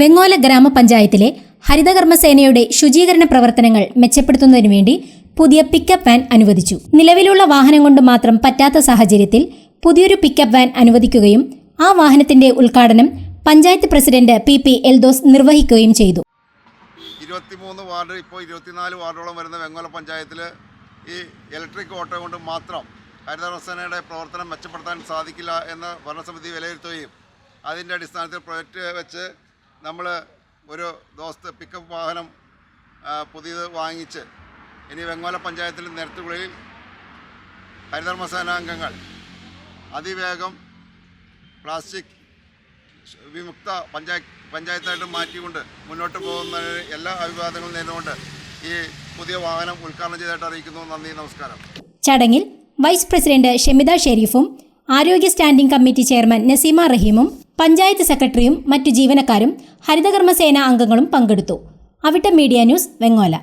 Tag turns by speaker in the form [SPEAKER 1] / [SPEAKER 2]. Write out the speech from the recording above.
[SPEAKER 1] വെങ്ങോല ഗ്രാമപഞ്ചായത്തിലെ ഹരിതകർമ്മസേനയുടെ ശുചീകരണ പ്രവർത്തനങ്ങൾ മെച്ചപ്പെടുത്തുന്നതിനു വേണ്ടി പുതിയ പിക്കപ്പ് വാൻ അനുവദിച്ചു. നിലവിലുള്ള വാഹനം കൊണ്ട് മാത്രം പറ്റാത്ത സാഹചര്യത്തിൽ പുതിയൊരു പിക്കപ്പ് വാൻ അനുവദിക്കുകയും ആ വാഹനത്തിന്റെ ഉദ്ഘാടനം panchayat president P P Eldhose നിർവഹിക്കുകയും ചെയ്തു.
[SPEAKER 2] ഇരുപത്തിമൂന്ന് വാർഡ് ഇപ്പോൾ ഇരുപത്തിനാല് വാർഡോളം വരുന്ന വെങ്ങോല പഞ്ചായത്തിൽ ഈ ഇലക്ട്രിക് ഓട്ടോ കൊണ്ട് മാത്രം ഹരിതകർമ്മസേനയുടെ പ്രവർത്തനം മെച്ചപ്പെടുത്താൻ സാധിക്കില്ല എന്ന് ഭരണസമിതി വിലയിരുത്തുകയും അതിന്റെ അടിസ്ഥാനത്തിൽ പ്രൊജക്റ്റ് വെച്ച് നമ്മൾ ഒരു ദിവസത്തെ പിക്കപ്പ് വാഹനം പുതിയത് വാങ്ങിച്ച് ഇനി വെങ്ങോല പഞ്ചായത്തിൽ നിരത്തുകളിൽ ഹരിധർമ്മസേനാംഗങ്ങൾ അതിവേഗം പ്ലാസ്റ്റിക് വിമുക്ത പഞ്ചായത്ത് പഞ്ചായത്തായിട്ട് മാറ്റിക്കൊണ്ട് മുന്നോട്ട് പോകുന്ന എല്ലാ അഭിവാദങ്ങളും നേരിടുകൊണ്ട് ഈ പുതിയ വാഹനം ഉദ്ഘാടനം ചെയ്തതായിട്ട് അറിയിക്കുന്നു. നന്ദി നമസ്കാരം.
[SPEAKER 1] ചടങ്ങിൽ വൈസ് പ്രസിഡന്റ് ഷെമിത ഷെരീഫും ആരോഗ്യ സ്റ്റാൻഡിംഗ് കമ്മിറ്റി ചെയർമാൻ നസീമ റഹീമും പഞ്ചായത്ത് സെക്രട്ടറിയും മറ്റു ജീവനക്കാരും ഹരിതകർമ്മസേന അംഗങ്ങളും പങ്കെടുത്തു. Avittam Media News Vengola.